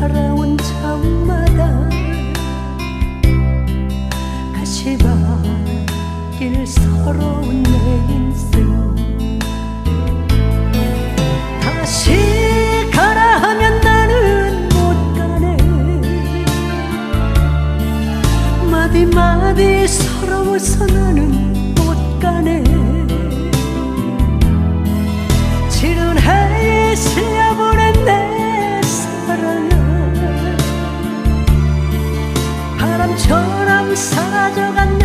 살아온 참마다 가시밭길 서러운 내 인생. 다시 가라 하면 나는 못 가네. 마디마디 서러워서 는 바람처럼 사라져간